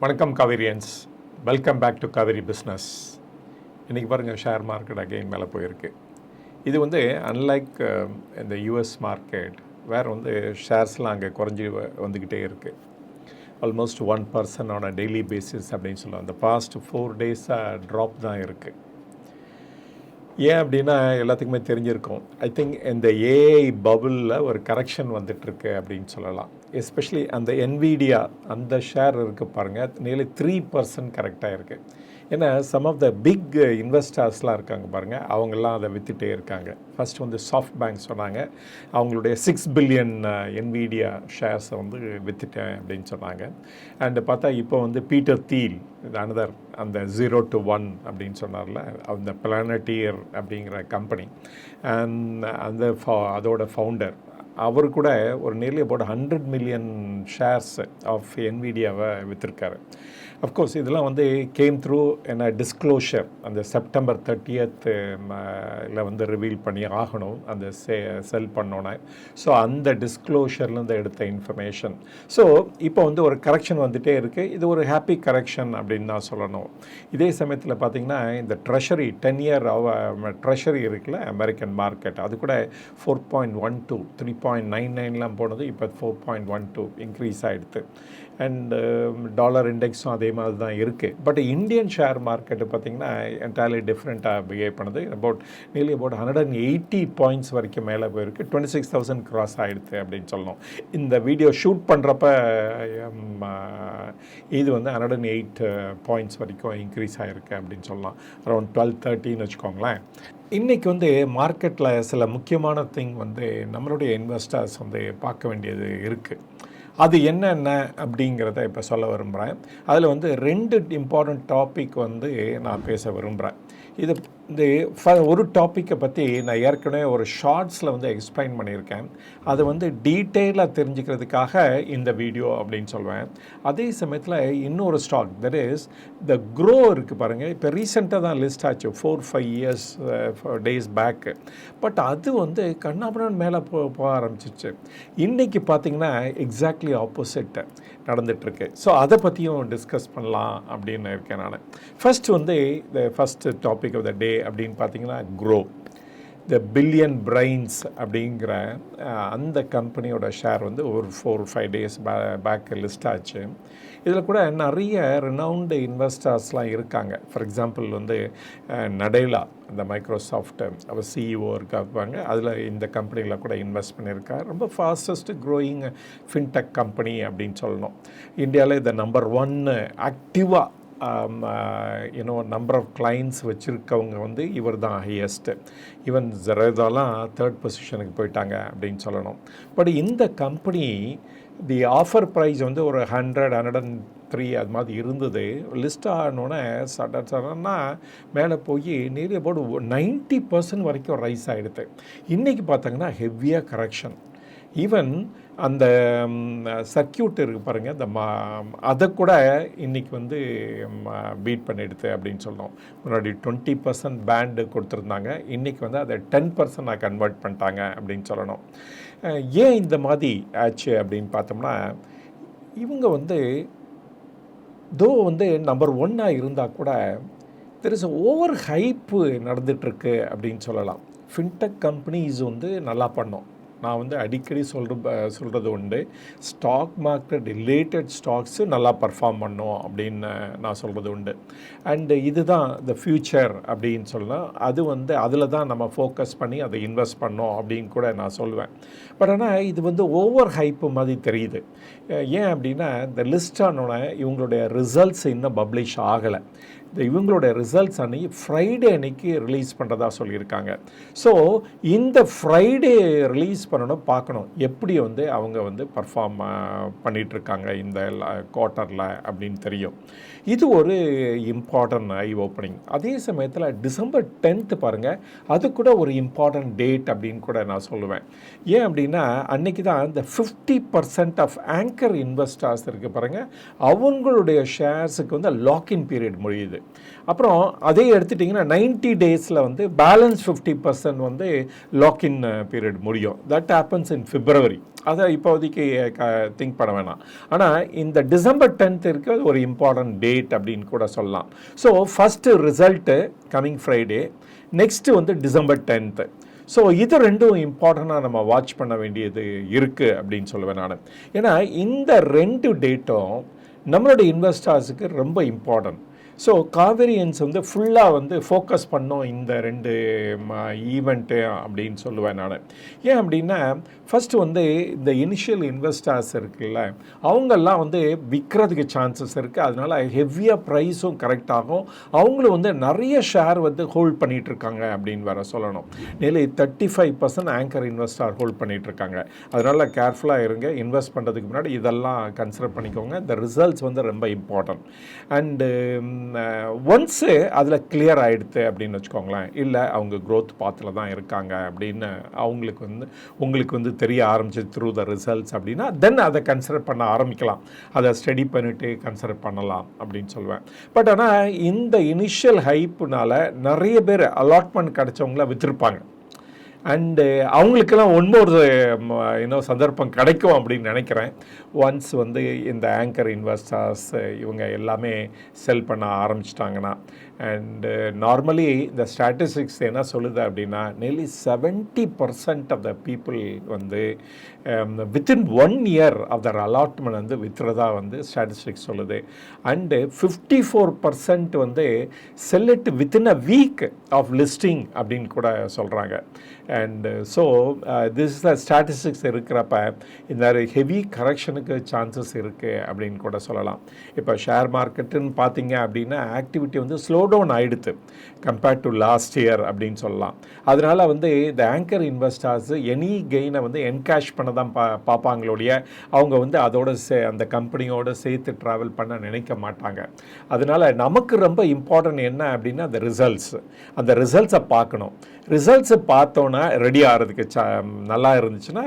வணக்கம் Kaverians. Welcome back to Kaveri business இன்றைக்கி பாருங்கள் ஷேர் மார்க்கெட் அகைன் மேலே போயிருக்கு. இது வந்து அன்லைக் uh, இந்த யூஎஸ் மார்க்கெட் வேறு வந்து ஷேர்ஸ்லாம் அங்கே குறைஞ்சி வ- வந்துக்கிட்டே இருக்குது almost one person on daily basis அப்படின்னு சொல்லுவோம் அந்த பாஸ்ட் ஃபோர் டேஸாக ட்ராப் தான் இருக்குது ஏன் அப்படின்னா எல்லாத்துக்குமே தெரிஞ்சிருக்கும். ஐ திங்க் இந்த ஏஐ பபுளில் ஒரு கரெக்ஷன் வந்துட்டுருக்கு அப்படின்னு சொல்லலாம். எஸ்பெஷலி அந்த என்விடியா அந்த ஷேர் இருக்குது பாருங்கள் நியர்லி த்ரீ பர்சன்ட் கரெக்டாக இருக்குது ஏன்னா சம் ஆஃப் த பிக் இன்வெஸ்டர்ஸ்லாம் இருக்காங்க பாருங்கள் அவங்கெல்லாம் அதை விற்றுட்டே இருக்காங்க. ஃபர்ஸ்ட் வந்து சாஃப்ட் பேங்க் சொன்னாங்க அவங்களுடைய சிக்ஸ் பில்லியன் என்விடியா ஷேர்ஸை வந்து விற்றுட்டேன் அப்படின்னு சொன்னாங்க. அண்டு பார்த்தா இப்போ வந்து பீட்டர் தீல் அனதர் அந்த ஜீரோ டு ஒன் அப்படின்னு சொன்னார்ல அந்த பிளானட்டியர் அப்படிங்கிற கம்பெனி அண்ட் அந்த ஃபா அதோட ஃபவுண்டர் அவர் கூட ஒரு nearly about hundred million shares of என்விடியாவை விற்றுருக்காரு அஃப்கோர்ஸ் இதெல்லாம் வந்து கேம் த்ரூ என்ன டிஸ்க்ளோஷர் அந்த செப்டம்பர் தேர்ட்டியத் um, uh, வந்து ரிவீல் பண்ணி ஆகணும். அந்த சே செல் பண்ணோன்னே ஸோ அந்த டிஸ்க்ளோஷர்லேருந்து எடுத்த இன்ஃபர்மேஷன் ஸோ இப்போ வந்து ஒரு கரெக்ஷன் வந்துகிட்டே இருக்குது இது ஒரு ஹாப்பி கரெக்ஷன் அப்படின்னு தான் சொல்லணும். இதே சமயத்தில் பார்த்தீங்கன்னா இந்த ட்ரெஷரி டென் இயர் ட்ரெஷரி இருக்குல்ல அமெரிக்கன் மார்க்கெட் அது கூட four point one two three point nine நைன்லாம் போனது இப்போ four point one two increase ஆகிடுது அண்ட் டாலர் இண்டெக்ஸும் அதே மாதிரி தான் இருக்குது பட் இந்தியன் ஷேர் மார்க்கெட்டு பார்த்தீங்கன்னா என்டையர்லி டிஃப்ரெண்ட்டாக பிஹேவ் பண்ணுது. About nearly about hundred and eighty points வரைக்கும் மேலே போயிருக்கு. டுவெண்ட்டி சிக்ஸ் தௌசண்ட் கிராஸ் ஆகிடுது அப்படின்னு சொல்லணும். இந்த வீடியோ ஷூட் பண்ணுறப்ப இது வந்து ஹண்ட்ரட் அண்ட் எயிட் பாயிண்ட்ஸ் வரைக்கும் இன்க்ரீஸ் ஆகிருக்கு அப்படின்னு சொல்லலாம். அரௌண்ட் டுவெல் தேர்ட்டின்னு வச்சுக்கோங்களேன். இன்றைக்கி வந்து மார்க்கெட்டில் சில முக்கியமான திங் வந்து நம்மளுடைய இன்வெஸ்டர்ஸ் வந்து பார்க்க வேண்டியது இருக்குது அது என்னென்ன அப்படிங்கிறத இப்போ சொல்ல விரும்புகிறேன் அதில் வந்து ரெண்டு இம்பார்ட்டண்ட் டாபிக் வந்து நான் பேச விரும்புகிறேன் இது இந்த ஃப- ஒரு டாப்பிக்கை பற்றி நான் ஏற்கனவே ஒரு ஷார்ட்ஸில் வந்து எக்ஸ்பிளைன் பண்ணியிருக்கேன். அதை வந்து டீட்டெயிலாக தெரிஞ்சுக்கிறதுக்காக இந்த வீடியோ அப்படின்னு சொல்வேன். அதே சமயத்தில் இன்னொரு stock that is the Groww இருக்குது பாருங்கள் இப்போ ரீசெண்டாக தான் லிஸ்ட் ஆச்சு four five years days back but அது வந்து கண்ணாபுரம் மேலே போ போக ஆரம்பிச்சிச்சு. இன்றைக்கி பார்த்தீங்கன்னா எக்ஸாக்ட்லி ஆப்போசிட்டு நடந்துகிட்ருக்கு. ஸோ அதை பற்றியும் டிஸ்கஸ் பண்ணலாம் அப்படின்னு இருக்கேன் நான். ஃபர்ஸ்ட் வந்து இந்த first topic of the day அப்படின்னு பார்த்தீங்கன்னா க்ரோ த பில்லியன் பிரைன்ஸ் அப்படிங்கிற அந்த கம்பெனியோட ஷேர் வந்து ஒரு ஃபோர் ஃபைவ் டேஸ் பே பேக் லிஸ்ட் ஆச்சு. இதில் கூட நிறைய ரினவுண்டு இன்வெஸ்டர்ஸ்லாம் இருக்காங்க. ஃபார் எக்ஸாம்பிள் வந்து நடேலா இந்த மைக்ரோசாஃப்ட் அவர் சிஇஓ இருக்காங்க. அதில் இந்த கம்பெனியில் கூட இன்வெஸ்ட் பண்ணியிருக்கார். ரொம்ப ஃபாஸ்டஸ்ட் க்ரோயிங் ஃபின்டெக் கம்பெனி அப்படின்னு சொல்லணும். இந்தியாவில் இந்த நம்பர் ஒன்னு ஆக்டிவாக யூனோ நம்பர் ஆஃப் கிளைண்ட்ஸ் வச்சுருக்கவங்க வந்து இவர் தான் ஹையஸ்ட்டு ஈவன் ஜெரதாலாம் தேர்ட் பொசிஷனுக்கு போயிட்டாங்க அப்படின்னு சொல்லணும். பட் இந்த கம்பெனி தி ஆஃபர் ப்ரைஸ் வந்து ஒரு ஹண்ட்ரட் ஹண்ட்ரட் அண்ட் த்ரீ அது மாதிரி இருந்தது. லிஸ்ட் ஆனோடனே சட சடன்னா மேலே போய் நியர்லி போர்டு நைன்ட்டி பர்சன்ட் வரைக்கும் ரைஸ் ஆகிடுது இன்றைக்கி பார்த்தாங்கன்னா ஹெவியாக கரெக்ஷன் ஈவன் அந்த சர்க்கியூட் இருக்குது பாருங்கள் அந்த மா அதை கூட இன்றைக்கி வந்து பீட் பண்ணிடுது அப்படின்னு சொல்கிறோம் முன்னாடி டுவெண்ட்டி பர்சன்ட் பேண்டு கொடுத்துருந்தாங்க. இன்றைக்கி வந்து அதை டென் பர்சன்ட் கன்வெர்ட் பண்ணிட்டாங்க அப்படின்னு சொல்லணும். ஏன் இந்த மாதிரி ஆச்சு அப்படின்னு பார்த்தோம்னா இவங்க வந்து தோ வந்து நம்பர் ஒன்னாக இருந்தால் கூட தெர் இஸ் ஓவர் ஹைப்பு நடந்துகிட்ருக்கு அப்படின்னு சொல்லலாம். ஃபின்டெக் கம்பெனிஸ் வந்து நல்லா பண்ணோம். நான் வந்து அடிக்கடி சொல்கிற சொல்கிறது உண்டு. ஸ்டாக் மார்க்கெட் ரிலேட்டட் ஸ்டாக்ஸு நல்லா பர்ஃபார்ம் பண்ணும் அப்படின்னு நான் சொல்கிறது உண்டு. அண்டு இதுதான் த ஃப்யூச்சர் அப்படின்னு சொல்லலாம் அது வந்து அதில் தான் நம்ம ஃபோக்கஸ் பண்ணி அதை இன்வெஸ்ட் பண்ணோம் அப்படின்னு கூட நான் சொல்லுவேன். பட் ஆனால் இது வந்து ஓவர் ஹைப்பு மாதிரி தெரியுது. ஏன் அப்படின்னா இந்த லிஸ்ட் ஆனோடனே இவங்களுடைய ரிசல்ட்ஸ் இன்னும் பப்ளிஷ் ஆகலை. இந்த இவங்களோட ரிசல்ட்ஸ் அன்னைக்கு ஃப்ரைடே அன்னைக்கு ரிலீஸ் பண்ணுறதா சொல்லியிருக்காங்க. ஸோ இந்த ஃப்ரைடே ரிலீஸ் பண்ணணும் பார்க்கணும். எப்படி வந்து அவங்க வந்து பர்ஃபார்ம் பண்ணிகிட்ருக்காங்க இந்த குவார்ட்டரில் அப்படின்னு தெரியும். இது ஒரு இம்பார்ட்டன்ட் ஐ ஓப்பனிங் அதே சமயத்தில் டிசம்பர் டென்த்து பாருங்கள் அது கூட ஒரு இம்பார்ட்டன்ட் டேட் அப்படின்னு கூட நான் சொல்லுவேன். ஏன் அப்படின்னா அன்னைக்கு தான் இந்த fifty percent of anchor investors இருக்குது பாருங்கள் அவங்களுடைய ஷேர்ஸுக்கு வந்து லாக்இன் பீரியட் முடியுது. அப்புறம் அதே எடுத்துட்டிங்கன்னா நைன்ட்டி டேஸில் வந்து பேலன்ஸ் ஃபிஃப்டி பர்சன்ட் வந்து லாக்இன் பீரியட் uh, முடியும். தட் ஹேப்பன்ஸ் இன் பிப்ரவரி அதை இப்போதைக்கு uh, திங்க் பண்ண வேணாம். ஆனால் இந்த டிசம்பர் டென்த் இருக்கிறது ஒரு இம்பார்ட்டன்ட் டேட் அப்படின்னு கூட சொல்லலாம். So first result coming Friday next வந்து டிசம்பர் டென்த்து ஸோ இது ரெண்டும் இம்பார்ட்டண்ட்டாக நம்ம வாட்ச் பண்ண வேண்டியது இருக்குது அப்படின்னு சொல்லுவேன் நான். ஏன்னா இந்த ரெண்டு டேட்டும் நம்மளோட இன்வெஸ்டர்ஸுக்கு ரொம்ப இம்பார்ட்டன்ட் ஸோ காவேரியன்ஸ் வந்து ஃபுல்லாக வந்து ஃபோக்கஸ் பண்ணோம் இந்த ரெண்டு ஈவெண்ட்டு அப்படின்னு சொல்லுவேன் நான். ஏன் அப்படின்னா ஃபஸ்ட்டு வந்து இந்த இனிஷியல் இன்வெஸ்டர்ஸ் இருக்குல்ல அவங்கெல்லாம் வந்து விற்கிறதுக்கு சான்சஸ் இருக்குது அதனால் ஹெவியாக ப்ரைஸும் கரெக்டாகும் அவங்களும் வந்து நிறைய ஷேர் வந்து ஹோல்ட் பண்ணிகிட்ருக்காங்க அப்படின்னு வேற சொல்லணும். நிலை thirty five percent anchor investor hold பண்ணிகிட்டு இருக்காங்க அதனால் கேர்ஃபுல்லாக இருங்க. இன்வெஸ்ட் பண்ணுறதுக்கு முன்னாடி இதெல்லாம் கன்சிடர் பண்ணிக்கோங்க. இந்த ரிசல்ட்ஸ் வந்து ரொம்ப இம்பார்ட்டன்ட் அண்டு ஒன்ஸு அதில் கிளியர் ஆகிடுது அப்படின்னு வச்சுக்கோங்களேன். இல்லை அவங்க க்ரோத் பாத்தில் தான் இருக்காங்க அப்படின்னு அவங்களுக்கு வந்து உங்களுக்கு வந்து தெரிய ஆரம்பிச்சு த்ரூ த ரிசல்ட்ஸ் அப்படின்னா தென் அதை கன்சிடர் பண்ண ஆரம்பிக்கலாம். அதை ஸ்டடி பண்ணிவிட்டு கன்சிடர் பண்ணலாம் அப்படின்னு சொல்லுவேன் பட் ஆனால் இந்த இனிஷியல் ஹைப்புனால நிறைய பேர் அலாட்மெண்ட் கிடச்சவங்கள விற்றுருப்பாங்க அண்டு அவங்களுக்கெல்லாம் ஒன்பது இன்னும் சந்தர்ப்பம் கிடைக்கும் அப்படின்னு நினைக்கிறேன். ஒன்ஸ் வந்து இந்த ஆங்கர் இன்வெஸ்டர்ஸ் இவங்க எல்லாமே செல் பண்ண ஆரம்பிச்சிட்டாங்கன்னா அண்டு நார்மலி இந்த ஸ்டாட்டிஸ்டிக்ஸ் என்ன சொல்லுது அப்படின்னா nearly seventy percent of the people வந்து within one year of their allotment வந்து வித்துறதா வந்து ஸ்டாட்டிஸ்டிக்ஸ் சொல்லுது. அண்டு ஃபிஃப்டி ஃபோர் பர்சன்ட் வந்து sold within a week of listing அப்படின்னு கூட சொல்கிறாங்க and so this the statistics இருக்கிறப்ப இந்த ஹெவி கரெக்ஷனுக்கு சான்சஸ் இருக்குது அப்படின்னு கூட சொல்லலாம். இப்போ ஷேர் மார்க்கெட்டுன்னு பார்த்தீங்க அப்படின்னா ஆக்டிவிட்டி வந்து ஸ்லோ டவுன் ஆகிடுது கம்பேர்ட் டு லாஸ்ட் இயர் அப்படின்னு சொல்லலாம். அதனால் வந்து இந்த ஆங்கர் இன்வெஸ்டர்ஸ் எனி கெயினை வந்து என்கேஷ் பண்ண தான் பா பார்ப்பாங்களோடைய அவங்க வந்து அதோட சே அந்த கம்பெனியோட சேர்த்து ட்ராவல் பண்ண நினைக்க மாட்டாங்க. அதனால் நமக்கு ரொம்ப இம்பார்ட்டன்ட் என்ன அப்படின்னா அந்த ரிசல்ட்ஸ் அந்த ரிசல்ட்ஸை பார்க்கணும். ரிசல்ட்ஸை பார்த்தோன்னா ரெடி ஆகிறதுக்கு ச நல்லா இருந்துச்சுன்னா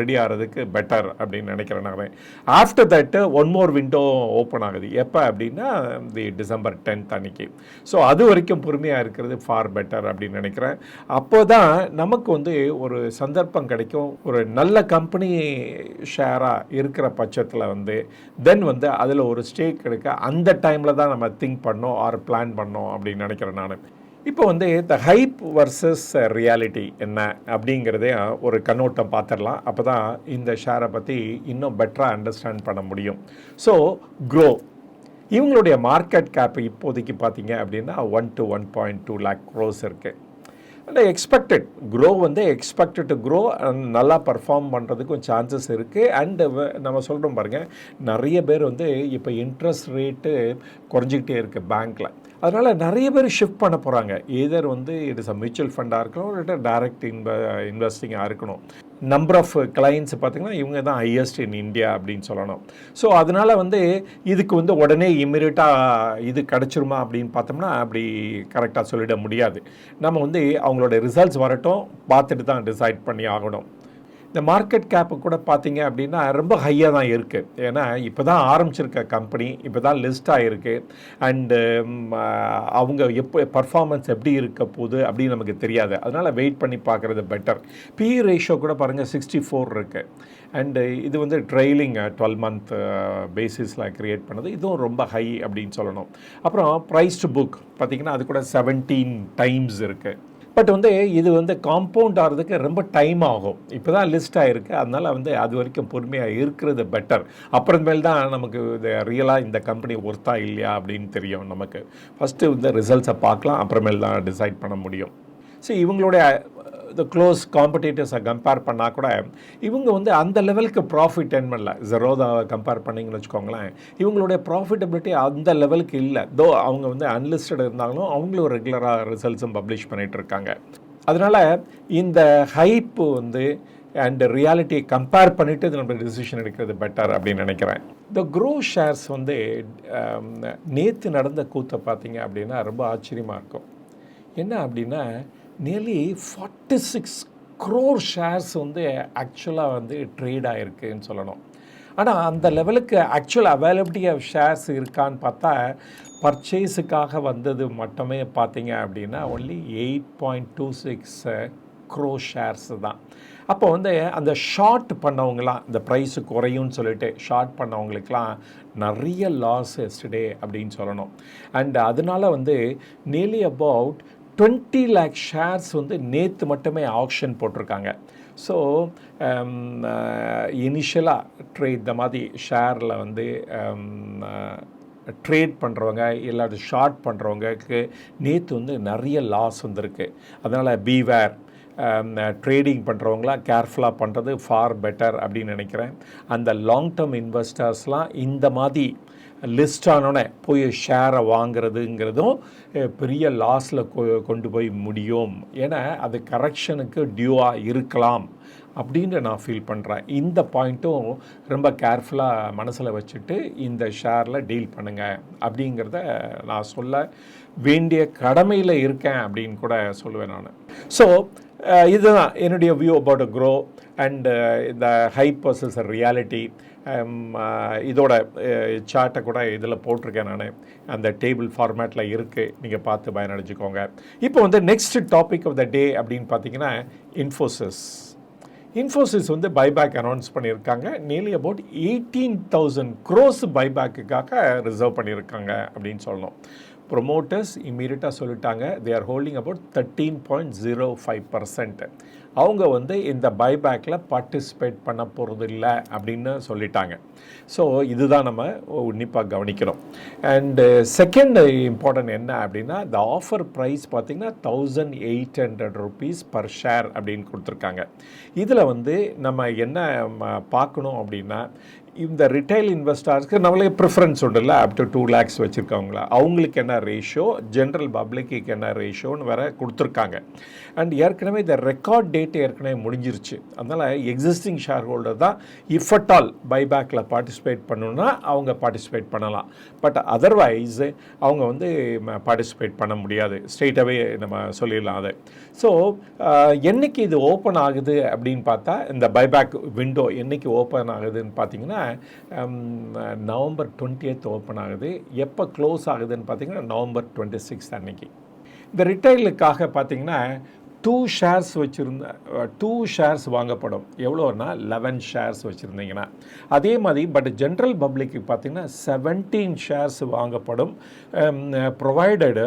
ரெடி ஆகிறதுக்கு பெட்டர் அப்படின்னு நினைக்கிறேன் நான். ஆஃப்டர் தட்டு ஒன் மோர் விண்டோ ஓப்பன் ஆகுது. எப்போ அப்படின்னா தி டிசம்பர் டென்த் அன்னைக்கு. ஸோ அது வரைக்கும் பொறுமையாக இருக்கிறது ஃபார் பெட்டர் அப்படின்னு நினைக்கிறேன். அப்போ தான் நமக்கு வந்து ஒரு சந்தர்ப்பம் கிடைக்கும். ஒரு நல்ல கம்பெனி ஷேராக இருக்கிற பட்சத்தில் வந்து தென் வந்து அதில் ஒரு ஸ்டேக் எடுக்க அந்த டைமில் தான் நம்ம திங்க் பண்ணோம் ஆர் பிளான் பண்ணோம் அப்படின்னு நினைக்கிறேன் நான். இப்போ வந்து த ஹைப் வர்சஸ் ரியாலிட்டி என்ன அப்படிங்கிறதையும் ஒரு கண்ணோட்டம் பார்த்துடலாம். அப்போ தான் இந்த ஷேரை பற்றி இன்னும் பெட்டராக அண்டர்ஸ்டாண்ட் பண்ண முடியும். ஸோ க்ரோ இவங்களுடைய மார்க்கெட் கேப் இப்போதைக்கு பார்த்தீங்க அப்படின்னா one two one point two lakh crores இருக்குது அண்ட் எக்ஸ்பெக்டட் க்ரோ வந்து எக்ஸ்பெக்டட் டு க்ரோ நல்லா பர்ஃபார்ம் பண்ணுறதுக்கும் சான்சஸ் இருக்குது அண்டு நம்ம சொல்கிறோம் பாருங்கள் நிறைய பேர் வந்து இப்போ இன்ட்ரெஸ்ட் ரேட்டு குறைஞ்சிக்கிட்டே இருக்குது பேங்க்கில் அதனால் நிறைய பேர் ஷிஃப்ட் பண்ண போகிறாங்க ஏதர் வந்து இட் இஸ் அ மியூச்சுவல் ஃபண்டாக இருக்கணும் இல்லாட்டா டைரக்ட் இன்வ இன்வெஸ்டிங்காக இருக்கணும். நம்பர் ஆஃப் கிளைண்ட்ஸ் பார்த்திங்கன்னா இவங்க தான் ஹையஸ்ட் இன் இந்தியா அப்படின்னு சொல்லணும். ஸோ அதனால் வந்து இதுக்கு வந்து உடனே இம்மிடியட்டாக இது கிடச்சிருமா அப்படின்னு பார்த்தோம்னா அப்படி கரெக்டாக சொல்லிட முடியாது. நம்ம வந்து அவங்களோட ரிசல்ட்ஸ் வரட்டும் பார்த்துட்டு தான் டிசைட் பண்ணி ஆகணும். இந்த மார்க்கெட் கேப்பு கூட பார்த்தீங்க அப்படின்னா ரொம்ப ஹையாக தான் இருக்குது ஏன்னா இப்போ தான் ஆரம்பிச்சிருக்க கம்பெனி இப்போ தான் லிஸ்ட் ஆகிருக்கு அண்டு அவங்க எப்போ பர்ஃபார்மன்ஸ் எப்படி இருக்க போகுது அப்படின்னு நமக்கு தெரியாது. அதனால் வெயிட் பண்ணி பார்க்குறது பெட்டர் பி ரேஷியோ கூட பாருங்கள் சிக்ஸ்டி ஃபோர் இருக்குது அண்டு இது வந்து ட்ரெயிலிங் டுவெல் மந்த் பேசிஸில் க்ரியேட் பண்ணது. இதுவும் ரொம்ப ஹை அப்படின்னு சொல்லணும். அப்புறம் ப்ரைஸ்டு புக் பார்த்திங்கன்னா அது கூட செவன்டீன் டைம்ஸ் இருக்குது பட் வந்து இது வந்து காம்பவுண்ட் ஆகிறதுக்கு ரொம்ப டைம் ஆகும். இப்போ தான் லிஸ்ட் ஆகிருக்கு அதனால் வந்து அது வரைக்கும் பொறுமையாக இருக்கிறது பெட்டர் அப்புறமேல் தான் நமக்கு இது ரியலாக இந்த கம்பெனி ஒர்த்தா இல்லையா அப்படின்னு தெரியும் நமக்கு. ஃபஸ்ட்டு இந்த ரிசல்ட்ஸை பார்க்கலாம். அப்புறமேல் தான் டிசைட் பண்ண முடியும். ஸோ இவங்களுடைய த க்ளோஸ் காம்படிட்டர்ஸை கம்பேர் பண்ணால் கூட இவங்க வந்து அந்த லெவலுக்கு ப்ராஃபிட் என் பண்ணல. ஜெரோதாவை கம்பேர் பண்ணிங்கன்னு வச்சுக்கோங்களேன் இவங்களுடைய ப்ராஃபிட்டபிலிட்டி அந்த லெவலுக்கு இல்லை. தோ அவங்க வந்து அன்லிஸ்டட் இருந்தாலும் அவங்களும் ரெகுலராக ரிசல்ட்ஸும் பப்ளிஷ் பண்ணிகிட்டு இருக்காங்க. அதனால் இந்த ஹைப்பு வந்து அண்ட் ரியாலிட்டியை கம்பேர் பண்ணிவிட்டு நம்ம டிசிஷன் எடுக்கிறது பெட்டர் அப்படின்னு நினைக்கிறேன். இந்த க்ரோ ஷேர்ஸ் வந்து um, நேற்று நடந்த கூத்தை பார்த்தீங்க அப்படின்னா ரொம்ப ஆச்சரியமாக இருக்கும். என்ன அப்படின்னா nearly forty six crore shares வந்து ஆக்சுவலாக வந்து ட்ரேட் ஆகிருக்குன்னு சொல்லணும். ஆனால் அந்த லெவலுக்கு ஆக்சுவல் அவைலபிலிட்டி ஆஃப் ஷேர்ஸ் இருக்கான்னு பார்த்தா பர்ச்சேஸுக்காக வந்தது மட்டுமே பார்த்தீங்க அப்படின்னா only eight point two six crore shares தான். அப்போ வந்து அந்த ஷார்ட் பண்ணவங்களாம் இந்த ப்ரைஸ் குறையும்னு சொல்லிட்டு ஷார்ட் பண்ணவங்களுக்கெலாம் நிறைய லாஸ் எஸ்டே அப்படின்னு சொல்லணும். அண்ட் அதனால வந்து nearly about twenty lakh shares வந்து நேற்று மட்டுமே ஆக்ஷன் போட்டிருக்காங்க. ஸோ இனிஷியலாக ட்ரேட் இந்த மாதிரி ஷேரில் வந்து um, uh, ட்ரேட் பண்ணுறவங்க இல்லாட்டி ஷார்ட் பண்ணுறவங்களுக்கு நேற்று வந்து நிறைய லாஸ் வந்திருக்கு. அதனால் பீவேர் ட்ரேடிங் பண்ணுறவங்களாம் கேர்ஃபுல்லாக பண்ணுறது ஃபார் பெட்டர் அப்படின்னு நினைக்கிறேன். அந்த லாங் டேர்ம் இன்வெஸ்டர்ஸ்லாம் இந்த மாதிரி லிஸ்ட் ஆனோடனே போய் ஷேரை வாங்குறதுங்கிறதும் பெரிய லாஸில் கொண்டு போய் முடியும். ஏன்னா அது கரெக்ஷனுக்கு டியூவாக இருக்கலாம் அப்படின்னு நான் ஃபீல் பண்ணுறேன் இந்த பாயிண்ட்டும் ரொம்ப கேர்ஃபுல்லாக மனசில் வச்சுட்டு இந்த ஷேரில் டீல் பண்ணுங்கள் அப்படிங்கிறத நான் சொல்ல வேண்டிய கடமையில் இருக்கேன் அப்படின்னு கூட சொல்லுவேன் நான். ஸோ இதுதான் என்னுடைய வியூ அபவுட் க்ரோ அண்டு இந்த ஹைப் வர்சஸ் ரியாலிட்டி இதோட சார்ட்டை கூட இதில் போட்டிருக்கேன் நான். அந்த டேபிள் ஃபார்மேட்டில் இருக்குது நீங்கள் பார்த்து பயனடைஞ்சுக்கோங்க. இப்போ வந்து next topic of the day அப்படின்னு பார்த்தீங்கன்னா இன்ஃபோசிஸ் இன்ஃபோசிஸ் வந்து பைபேக் அனௌன்ஸ் பண்ணியிருக்காங்க. Nearly about eighteen thousand crores பைபேக்குக்காக reserve பண்ணியிருக்காங்க அப்படின்னு சொல்லணும். ப்ரொமோட்டர்ஸ் இம்மீடியட்டாக சொல்லிட்டாங்க. They are holding about thirteen point zero five percent அவங்க வந்து இந்த பைபேக்கில் பார்ட்டிசிபேட் பண்ண போகிறது இல்லை அப்படின்னு சொல்லிட்டாங்க. ஸோ இதுதான் நம்ம உன்னிப்பாக கவனிக்கணும். அண்டு செகண்ட் இம்பார்ட்டன்ட் என்ன அப்படின்னா இந்த ஆஃபர் ப்ரைஸ் பார்த்திங்கன்னா thousand eight hundred rupees per share அப்படின்னு கொடுத்துருக்காங்க. இதில் வந்து நம்ம என்ன பார்க்கணும் அப்படின்னா இந்த ரிட்டைல் இன்வெஸ்டர்ஸ்க்கு நம்மளே ப்ரிஃபரன்ஸ் உண்டுல்ல. அப் டு டூ லேக்ஸ் வச்சுருக்கவங்கள. அவங்களுக்கு என்ன ரேஷியோ ஜென்ரல் பப்ளிக்கு என்ன ரேஷியோன்னு வேற கொடுத்துருக்காங்க. அண்ட் ஏற்கனவே இந்த ரெக்கார்ட் டேட் ஏற்கனவே முடிஞ்சிருச்சு. அதனால் எக்ஸிஸ்டிங் ஷேர் ஹோல்டர் தான் இஃப் அட் ஆல் பைபேக்கில் பார்ட்டிசிபேட் பண்ணணுன்னா அவங்க பார்ட்டிசிபேட் பண்ணலாம். பட் அதர்வைஸ் அவங்க வந்து பார்ட்டிசிபேட் பண்ண முடியாது. ஸ்ட்ரெயிட்டாகவே நம்ம சொல்லிடலாம் அதை. ஸோ என்னைக்கு இது ஓப்பன் ஆகுது அப்படின்னு பார்த்தா இந்த பைபேக் விண்டோ என்னைக்கு ஓப்பன் ஆகுதுன்னு பார்த்தீங்கன்னா நவம்பர் டுவெண்ட்டி எய்த் ஓப்பன் ஆகுது. எப்போ க்ளோஸ் ஆகுதுன்னு பார்த்தீங்கன்னா நவம்பர் டுவெண்ட்டி சிக்ஸ் அன்னைக்கு. இந்த ரிட்டைலுக்காக பார்த்தீங்கன்னா டூ ஷேர்ஸ் வச்சுருந்த டூ ஷேர்ஸ் வாங்கப்படும். எவ்வளோன்னா லெவன் ஷேர்ஸ் வச்சுருந்தீங்கன்னா. அதே மாதிரி பட் ஜென்ரல் பப்ளிக்கு பார்த்தீங்கன்னா செவன்டீன் ஷேர்ஸ் வாங்கப்படும். Provided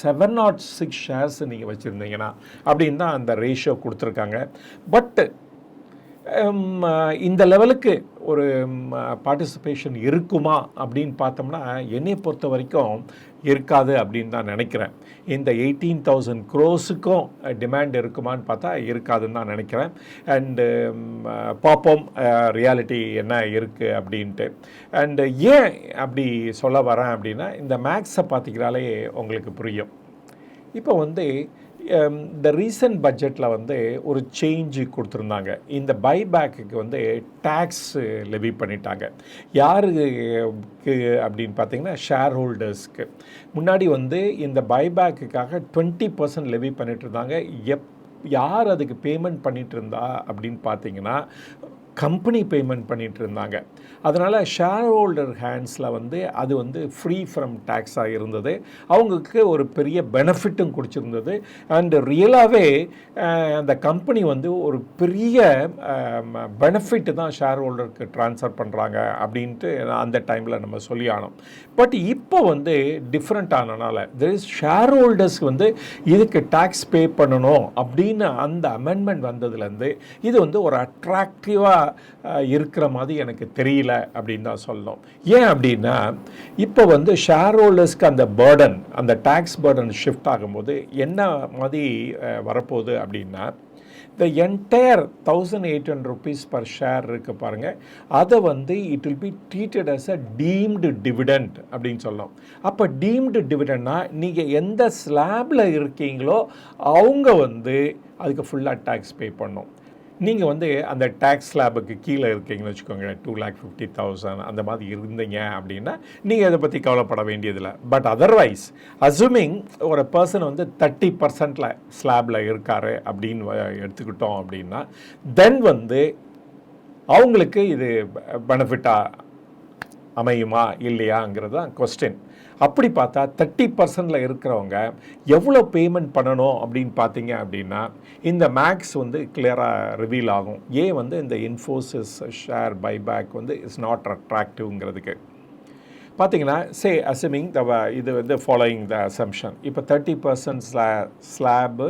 seven not six shares நீங்கள் வச்சுருந்தீங்கன்னா அப்படின்னு தான் அந்த ரேஷியோ கொடுத்துருக்காங்க. பட்டு இந்த லெவலுக்கு ஒரு பார்ட்டிசிபேஷன் இருக்குமா அப்படின்னு பார்த்தோம்னா என்னை பொறுத்த வரைக்கும் இருக்காது அப்படின்னு தான் நினைக்கிறேன். இந்த எயிட்டீன் தௌசண்ட் க்ரோஸுக்கும் டிமாண்ட் இருக்குமான்னு பார்த்தா இருக்காதுன்னு தான் நினைக்கிறேன். அண்டு பார்ப்போம் ரியாலிட்டி என்ன இருக்குது அப்படின்ட்டு. அண்டு ஏன் அப்படி சொல்ல வரேன் அப்படின்னா இந்த மேக்ஸை பார்த்திங்கனாலே உங்களுக்கு புரியும். இப்போ வந்து இந்த ரீசன்ட் பட்ஜெட்டில் வந்து ஒரு சேஞ்சு கொடுத்துருந்தாங்க. இந்த பைபேக்குக்கு வந்து டேக்ஸ் லெவி பண்ணிட்டாங்க. யாருக்கு அப்படின்னு பார்த்தீங்கன்னா ஷேர் ஹோல்டர்ஸ்க்கு முன்னாடி வந்து இந்த பைபேக்குக்காக டுவெண்ட்டி பர்சன்ட் லெவி பண்ணிட்டு இருந்தாங்க. எப் யார் அதுக்கு பேமெண்ட் பண்ணிட்டு இருந்தா அப்படின்னு பார்த்தீங்கன்னா கம்பெனி பேமெண்ட் பண்ணிகிட்டு இருந்தாங்க அதனால் ஷேர் ஹோல்டர் ஹேண்ட்ஸில் வந்து அது வந்து ஃப்ரீ ஃப்ரம் டேக்ஸாக இருந்தது. அவங்களுக்கு ஒரு பெரிய பெனிஃபிட்டும் கொடுத்துருந்தது அண்டு ரியலாகவே அந்த கம்பெனி வந்து ஒரு பெரிய பெனிஃபிட் தான் ஷேர் ஹோல்டருக்கு ட்ரான்ஸ்ஃபர் பண்ணுறாங்க அப்படின்ட்டு அந்த டைமில் நம்ம சொல்லி ஆனோம். பட் இப்போ வந்து டிஃப்ரெண்ட் ஆனனால தெர் இஸ் ஷேர் ஹோல்டர்ஸ்க்கு வந்து இதுக்கு டேக்ஸ் பே பண்ணணும் அப்படின்னு அந்த அமெண்ட்மெண்ட் வந்ததுலேருந்து இது வந்து ஒரு அட்ராக்டிவாக இருக்கிற மாதிரி எனக்கு தெரியல அப்படின்னு தான் சொல்லணும். ஏன் அப்படின்னா இப்போ வந்து ஷேர் ஹோல்டர்ஸ்க்கு அந்த பேர்டன் அந்த டேக்ஸ் பேர்டன் ஷிஃப்ட் ஆகும்போது என்ன மாதிரி வரப்போகுது அப்படின்னா the entire thousand eight hundred rupees per share இருக்குது பாருங்கள் அதை வந்து it will be treated as a deemed dividend அப்படின்னு சொல்லலாம் அப்போ டீம்டு டிவிடெண்ட்னா நீங்கள் எந்த ஸ்லாபில் இருக்கீங்களோ அவங்க வந்து அதுக்கு ஃபுல்லாக டேக்ஸ் பே பண்ணும். நீங்கள் வந்து அந்த டேக்ஸ் ஸ்லாபுக்கு கீழே இருக்கீங்கன்னு வச்சுக்கோங்க டூ லேக் ஃபிஃப்டி தௌசண்ட் அந்த மாதிரி இருந்தீங்க அப்படின்னா நீங்கள் இதை பற்றி கவலைப்பட வேண்டியதில்லை. பட் அதர்வைஸ் அசூமிங் ஒரு பர்சன் வந்து தேர்ட்டி பர்சன்டில் ஸ்லாபில் இருக்காரு அப்படின்னு வ- எடுத்துக்கிட்டோம் அப்படின்னா தென் வந்து அவங்களுக்கு இது பெனிஃபிட்டாக அமையுமா இல்லையாங்கிறது தான் கொஸ்டின் அப்படி பார்த்தா தேர்ட்டி பர்சன்டில் இருக்கிறவங்க எவ்வளோ பேமெண்ட் பண்ணணும் அப்படின்னு பார்த்தீங்க அப்படின்னா இந்த மேக்ஸ் வந்து கிளியராக ரிவீல் ஆகும். ஏன் வந்து இந்த இன்ஃபோசிஸ் ஷேர் பைபேக் வந்து இஸ் நாட் அட்ராக்டிவ்ங்கிறதுக்கு பார்த்தீங்கன்னா சே அசமிங் த இது வந்து ஃபாலோயிங் த அசம்ஷன் இப்போ தேர்ட்டி பர்சன்ட் ஸ்லா ஸ்லாபு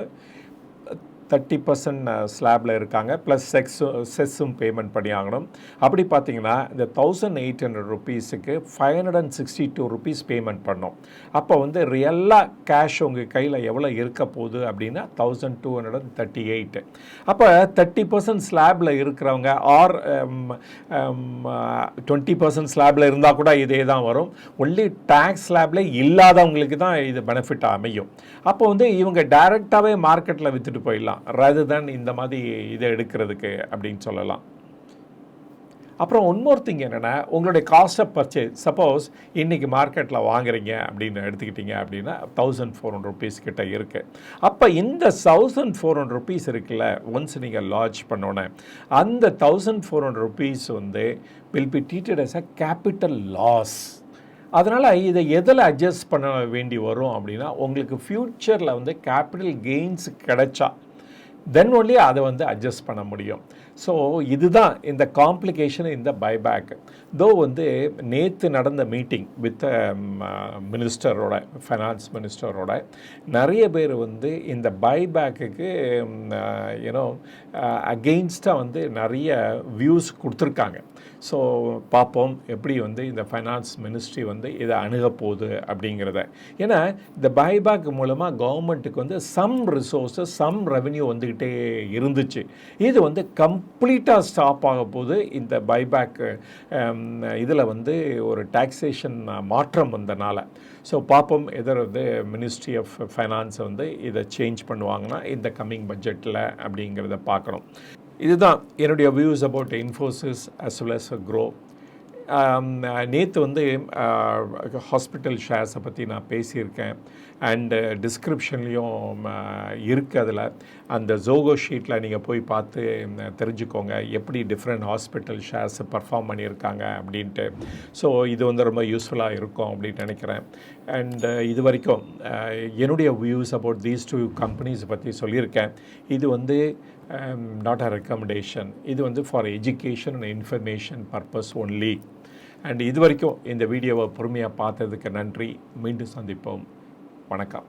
தேர்ட்டி பர்சன்ட் ஸ்லாபில் இருக்காங்க. ப்ளஸ் செக்ஸும் செஸ்ஸும் பேமெண்ட் பண்ணி ஆகணும். அப்படி பார்த்தீங்கன்னா இந்த thousand eight hundred ருபீஸுக்கு five hundred and sixty two rupees payment பண்ணோம். அப்போ வந்து ரியலாக கேஷ் உங்கள் கையில் எவ்வளோ இருக்க போகுது அப்படின்னா thousand two hundred and thirty eight அப்போ தேர்ட்டி பர்சன்ட் ஸ்லாபில் இருக்கிறவங்க ஆர் டுவெண்ட்டி பர்சன்ட் ஸ்லாபில் இருந்தால் கூட இதே தான் வரும். ஒன்லி டேக்ஸ் ஸ்லாபில் இல்லாதவங்களுக்கு தான் இது பெனிஃபிட் அமையும். அப்போ வந்து இவங்க டைரெக்டாகவே மார்க்கெட்டில் விற்றுட்டு போயிடலாம். ரது தான் இந்த மாதிரி இதை எடுக்கிறதுக்கு அப்படின்னு சொல்லலாம். அப்புறம் ஒன்மோர் திங் என்னென்னா உங்களுடைய காஸ்ட் ஆஃப் பர்ச்சேஸ் சப்போஸ் இன்றைக்கி மார்க்கெட்டில் வாங்குறீங்க அப்படின்னு எடுத்துக்கிட்டீங்க அப்படின்னா தௌசண்ட் ஃபோர் ஹண்ட்ரட் ருபீஸ் கிட்ட இருக்குது அப்போ இந்த தௌசண்ட் ஃபோர் ஹண்ட்ரட் ருபீஸ் இருக்குல்ல ஒன்ஸ் நீங்கள் லான்ச் பண்ணோன்னே அந்த தௌசண்ட் ஃபோர் ஹண்ட்ரட் ருபீஸ் வந்து will be treated as a capital loss அதனால் இதை எதில் அட்ஜஸ்ட் பண்ண வேண்டி வரும் அப்படின்னா உங்களுக்கு ஃப்யூச்சரில் வந்து கேபிட்டல் கெயின்ஸ் கிடைச்சா தென் ஒன்லி அதை வந்து அட்ஜஸ்ட் பண்ண முடியும். ஸோ இதுதான் இந்த காம்ப்ளிகேஷன் இந்த பைபேக் தோ வந்து நேற்று நடந்த மீட்டிங் வித் மினிஸ்டரோட ஃபைனான்ஸ் மினிஸ்டரோட நிறைய பேர் வந்து இந்த பைபேக்குக்கு யூனோ அகெயின்ஸ்டாக வந்து நிறைய வியூஸ் கொடுத்துருக்காங்க. ஸோ பார்ப்போம் எப்படி வந்து இந்த ஃபைனான்ஸ் மினிஸ்ட்ரி வந்து இதை அணுக போகுது அப்படிங்கிறத. ஏன்னா இந்த பைபேக் மூலமாக கவர்மெண்ட்டுக்கு வந்து சம் ரிசோர்ஸஸ் சம் ரெவென்யூ வந்துக்கிட்டே இருந்துச்சு. இது வந்து கம்ப்ளீட்டாக ஸ்டாப் ஆக போது இந்த பைபேக் இதில் வந்து ஒரு டாக்ஸேஷன் மாற்றம் வந்தனால. ஸோ பார்ப்போம் எதர் வந்து மினிஸ்ட்ரி ஆஃப் ஃபைனான்ஸை வந்து இதை சேஞ்ச் பண்ணுவாங்கன்னா இந்த கம்மிங் பட்ஜெட்டில் அப்படிங்கிறத பார்க்கணும். இதுதான் என்னுடைய views about Infosys as well as Groww நேற்று வந்து ஹாஸ்பிட்டல் ஷேர்ஸை பற்றி நான் பேசியிருக்கேன். அண்டு டிஸ்கிரிப்ஷன்லேயும் இருக்குது அதில். அந்த ஜோகோ ஷீட்டில் நீங்கள் போய் பார்த்து தெரிஞ்சுக்கோங்க. எப்படி டிஃப்ரெண்ட் ஹாஸ்பிட்டல் ஷேர்ஸ் பர்ஃபார்ம் பண்ணியிருக்காங்க அப்படின்ட்டு. ஸோ இது வந்து ரொம்ப யூஸ்ஃபுல்லாக இருக்கும் அப்படின்னு நினைக்கிறேன். அண்டு இது வரைக்கும் என்னுடைய views about these two companies பற்றி சொல்லியிருக்கேன். இது வந்து நாட் அ ரெக்கமெண்டேஷன் இது வந்து for education and information purpose only and இது வரைக்கும் இந்த வீடியோவை பொறுமையாக பார்த்ததுக்கு நன்றி. மீண்டும் சந்திப்போம். வணக்கம்.